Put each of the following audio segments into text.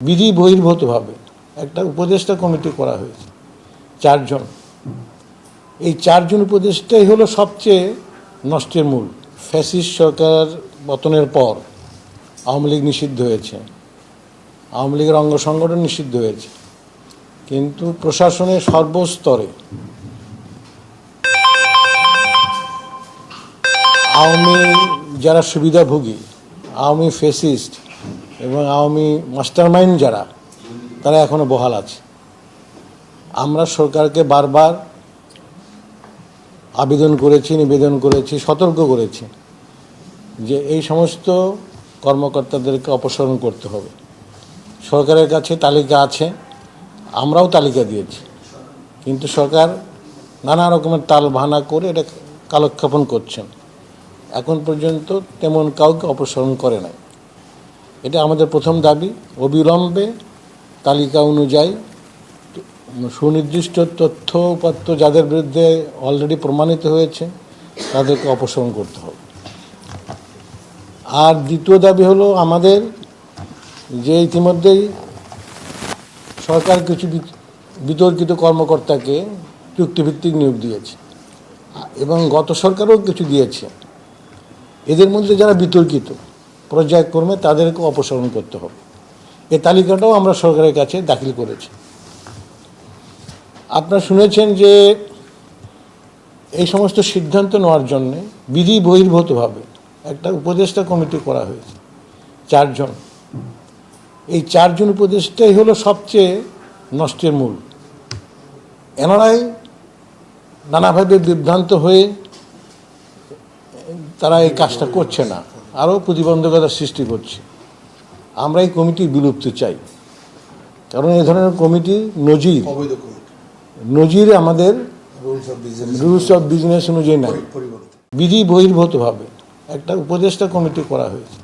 বিধি বহির্ভূতভাবে একটা উপদেষ্টা কমিটি করা হয়েছে, চারজন। এই চারজন উপদেষ্টাই হলো সবচেয়ে নষ্টের মূল। ফ্যাসিস্ট সরকার পতনের পর আওয়ামী লীগ নিষিদ্ধ হয়েছে, আওয়ামী লীগের অঙ্গ সংগঠন নিষিদ্ধ হয়েছে, কিন্তু প্রশাসনের সর্বস্তরে আওয়ামী যারা সুবিধাভোগী, আওয়ামী ফেসিস্ট এবং আওয়ামী মাস্টারমাইন্ড যারা, তারা এখনও বহাল আছে। আমরা সরকারকে বারবার আবেদন করেছি, নিবেদন করেছি, সতর্ক করেছি যে এই সমস্ত কর্মকর্তাদেরকে অপসারণ করতে হবে। সরকারের কাছে তালিকা আছে, আমরাও তালিকা দিয়েছি। কিন্তু সরকার নানা রকমের তাল ভানা করে এটা কালক্ষেপণ করছেন। এখন পর্যন্ত তেমন কাউকে অপসারণ করে নাই। এটা আমাদের প্রথম দাবি। অবিলম্বে তালিকা অনুযায়ী সুনির্দিষ্ট তথ্য উপাত্ত যাদের বিরুদ্ধে অলরেডি প্রমাণিত হয়েছে, তাদেরকে অপসারণ করতে হবে। আর দ্বিতীয় দাবি হলো আমাদের যে ইতিমধ্যেই সরকার কিছু বিতর্কিত কর্মকর্তাকে চুক্তিভিত্তিক নিয়োগ দিয়েছে। এবং গত সরকারও কিছু দিয়েছে। এদের মধ্যে যারা বিতর্কিত পর্যায়ক্রমে তাদেরকে অপসারণ করতে হবে। এই তালিকাটাও আমরা সরকারের কাছে দাখিল করেছি। আপনারা শুনেছেন যে এই সমস্ত সিদ্ধান্ত নেওয়ার জন্য বিধি বহির্ভূতভাবে একটা উপদেষ্টা কমিটি করা হয়েছে, চারজন। এই চারজন উপদেষ্টাই হলো সবচেয়ে নষ্টের মূল। এনারাই নানাভাবে বিভ্রান্ত হয়ে তারা এই কাজটা করছে না। আরও প্রতিবন্ধকতার সৃষ্টি করছে। আমরা এই কমিটি বিলুপ্ত চাই। কারণ এই ধরনের কমিটি নজির। নজির আমাদের rules of business. Rules of business অনুযায়ী নাই। বিধি বহির্ভূতভাবে একটা উপদেষ্টা কমিটি করা হয়েছে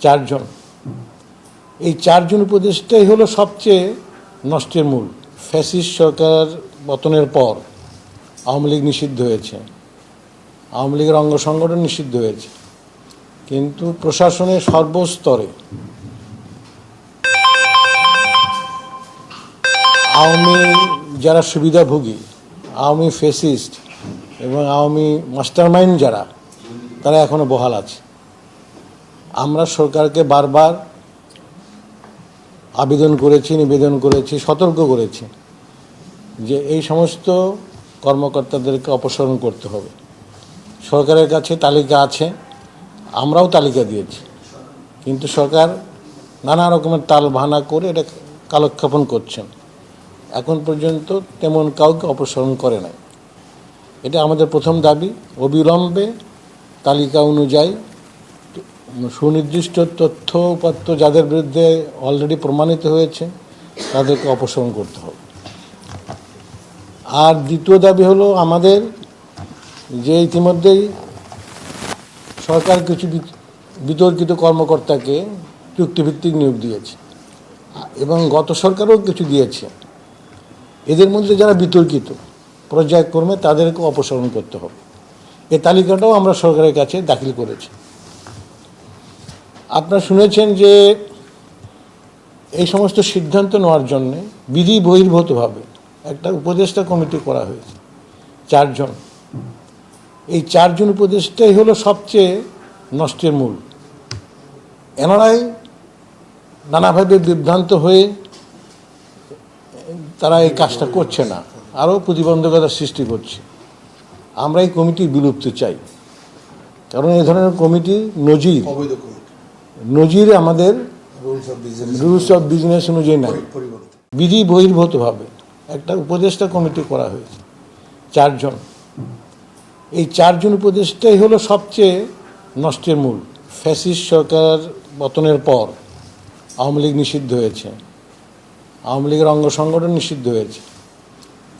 চারজন। এই চারজন উপদেষ্টাই হলো সবচেয়ে নষ্টের মূল। ফ্যাসিস সরকার পতনের পর আওয়ামী লীগ নিষিদ্ধ হয়েছে। আওয়ামী লীগের অঙ্গ সংগঠন নিষিদ্ধ হয়েছে। কিন্তু প্রশাসনের সর্বস্তরে আওয়ামী যারা সুবিধাভোগী, আওয়ামী ফেসিস্ট এবং আওয়ামী মাস্টারমাইন্ড যারা, তারা এখনও বহাল আছে। আমরা সরকারকে বারবার আবেদন করেছি, নিবেদন করেছি, সতর্ক করেছি যে এই সমস্ত কর্মকর্তাদেরকে অপসারণ করতে হবে। সরকারের কাছে তালিকা আছে। আমরাও তালিকা দিয়েছি। কিন্তু সরকার নানা রকমের তাল ভানা করে এটা কালক্ষেপণ করছেন। এখন পর্যন্ত তেমন কাউকে অপসারণ করে নাই। এটা আমাদের প্রথম দাবি। অবিলম্বে তালিকা অনুযায়ী সুনির্দিষ্ট তথ্য উপাত্ত যাদের বিরুদ্ধে অলরেডি প্রমাণিত হয়েছে, তাদেরকে অপসারণ করতে হবে। আর দ্বিতীয় দাবি হলো আমাদের যে ইতিমধ্যেই সরকার কিছু বিতর্কিত কর্মকর্তাকে চুক্তিভিত্তিক নিয়োগ দিয়েছে। এবং গত সরকারও কিছু দিয়েছে। এদের মধ্যে যারা বিতর্কিত, পর্যায়ক্রমে তাদেরকে অপসারণ করতে হবে। এ তালিকাটাও আমরা সরকারের কাছে দাখিল করেছি। আপনারা শুনেছেন যে এই সমস্ত সিদ্ধান্ত নেওয়ার জন্যে বিধি বহির্ভূতভাবে একটা উপদেষ্টা কমিটি করা হয়েছে, চারজন। এই চারজন উপদেষ্টাই হলো সবচেয়ে নষ্টের মূল। এনারাই নানাভাবে বিভ্রান্ত হয়ে তারা এই কাজটা করছে না আরও প্রতিবন্ধকতা সৃষ্টি করছে। আমরা এই কমিটি বিলুপ্ত চাই। কারণ এই ধরনের কমিটি নজির নজির আমাদের রুলস অফ বিজনেস অনুযায়ী নাই। বিধি বহির্ভূতভাবে একটা উপদেষ্টা কমিটি করা হয়েছে চারজন। এই চারজন উপদেষ্টাই হলো সবচেয়ে নষ্টের মূল। ফ্যাসিস্ট সরকার পতনের পর আওয়ামী লীগ নিষিদ্ধ হয়েছে। আওয়ামী লীগের অঙ্গ সংগঠন নিষিদ্ধ হয়েছে।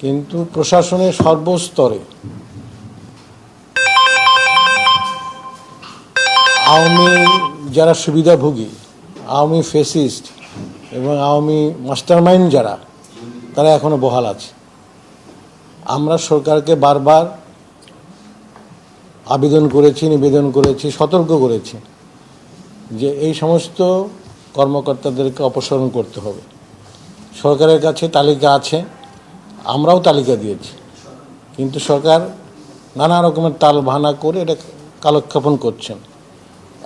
কিন্তু প্রশাসনের সর্বস্তরে আওয়ামী যারা সুবিধাভোগী, আওয়ামী ফেসিস্ট এবং আওয়ামী মাস্টারমাইন্ড যারা, তারা এখনও বহাল আছে। আমরা সরকারকে বারবার আবেদন করেছি, নিবেদন করেছি, সতর্ক করেছি যে এই সমস্ত কর্মকর্তাদেরকে অপসারণ করতে হবে। সরকারের কাছে তালিকা আছে, আমরাও তালিকা দিয়েছি। কিন্তু সরকার নানা রকমের তাল ভানা করে এটা কালক্ষেপণ করছেন।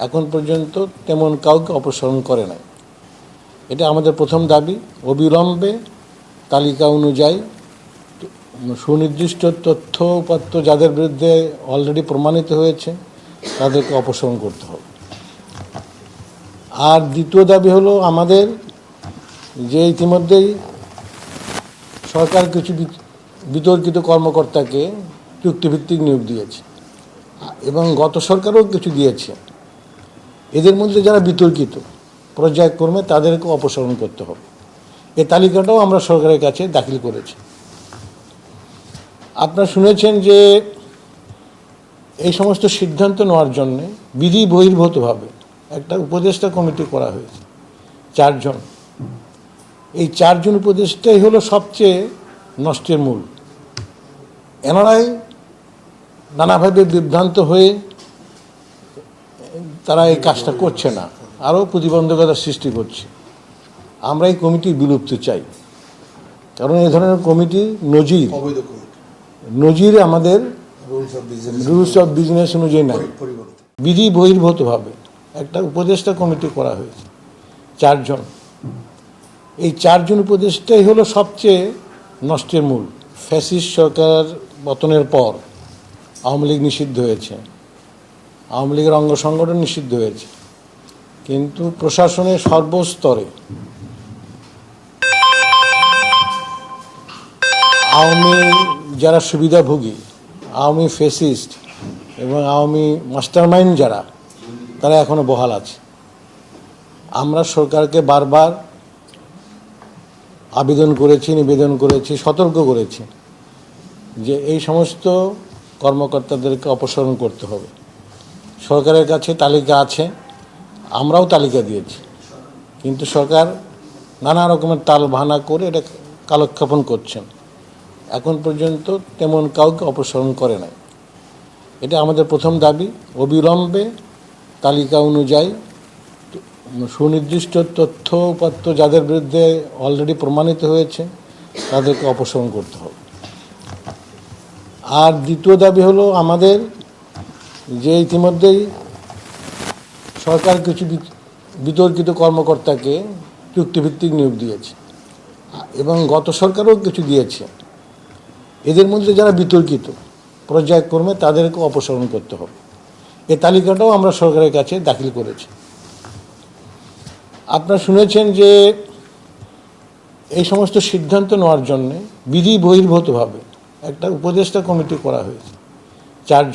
এখন পর্যন্ত তেমন কাউকে অপসারণ করে নাই। এটা আমাদের প্রথম দাবি। অবিলম্বে তালিকা অনুযায়ী সুনির্দিষ্ট তথ্য উপাত্ত যাদের বিরুদ্ধে অলরেডি প্রমাণিত হয়েছে, তাদেরকে অপসারণ করতে হবে। আর দ্বিতীয় দাবি হলো আমাদের যে ইতিমধ্যেই সরকার কিছু বিতর্কিত কর্মকর্তাকে চুক্তিভিত্তিক নিয়োগ দিয়েছে, এবং গত সরকারও কিছু দিয়েছে। এদের মধ্যে যারা বিতর্কিত, পর্যায়ক্রমে তাদেরকে অপসারণ করতে হবে। এ তালিকাটাও আমরা সরকারের কাছে দাখিল করেছি। আপনারা শুনেছেন যে এই সমস্ত সিদ্ধান্ত নেওয়ার জন্যে বিধি বহির্ভূতভাবে একটা উপদেষ্টা কমিটি করা হয়েছে, চারজন। এই চারজন উপদেষ্টাই হলো সবচেয়ে নষ্টের মূল। এনারাই নানাভাবে বিভ্রান্ত হয়ে তারা এই কাজটা করছে না, আরও প্রতিবন্ধকতা সৃষ্টি করছে। আমরা এই কমিটি বিলুপ্ত চাই, কারণ এই ধরনের কমিটি নজির নজির আমাদের রুলস অফ বিজনেস অনুযায়ী। নাই। বিধি বহির্ভূতভাবে একটা উপদেষ্টা কমিটি করা হয়েছে চারজন। এই চারজন উপদেষ্টাই হলো সবচেয়ে নষ্টের মূল। ফ্যাসিস সরকার পতনের পর আওয়ামী লীগ নিষিদ্ধ হয়েছে। আওয়ামী লীগের অঙ্গ সংগঠন নিষিদ্ধ হয়েছে। কিন্তু প্রশাসনের সর্বস্তরে আওয়ামী যারা সুবিধাভোগী, আওয়ামী ফেসিস্ট এবং আওয়ামী মাস্টারমাইন্ড যারা, তারা এখনও বহাল আছে। আমরা সরকারকে বারবার আবেদন করেছি, নিবেদন করেছি, সতর্ক করেছি যে এই সমস্ত কর্মকর্তাদেরকে অপসারণ করতে হবে। সরকারের কাছে তালিকা আছে, আমরাও তালিকা দিয়েছি। কিন্তু সরকার নানা রকমের তাল ভানা করে এটা কালক্ষেপণ করছেন। এখন পর্যন্ত তেমন কাউকে অপসারণ করে নাই। এটা আমাদের প্রথম দাবি। অবিলম্বে তালিকা অনুযায়ী সুনির্দিষ্ট তথ্য উপাত্ত যাদের বিরুদ্ধে অলরেডি প্রমাণিত হয়েছে, তাদেরকে অপসারণ করতে হবে। আর দ্বিতীয় দাবি হলো আমাদের যে ইতিমধ্যেই সরকার কিছু বিতর্কিত কর্মকর্তাকে চুক্তিভিত্তিক নিয়োগ দিয়েছে। এবং গত সরকারও কিছু দিয়েছে। এদের মধ্যে যারা বিতর্কিত, পর্যায়ক্রমে তাদেরকে অপসারণ করতে হবে। এ তালিকাটাও আমরা সরকারের কাছে দাখিল করেছি। আপনারা শুনেছেন যে এই সমস্ত সিদ্ধান্ত নেওয়ার জন্যে বিধি বহির্ভূতভাবে একটা উপদেষ্টা কমিটি করা হয়েছে, চারজন।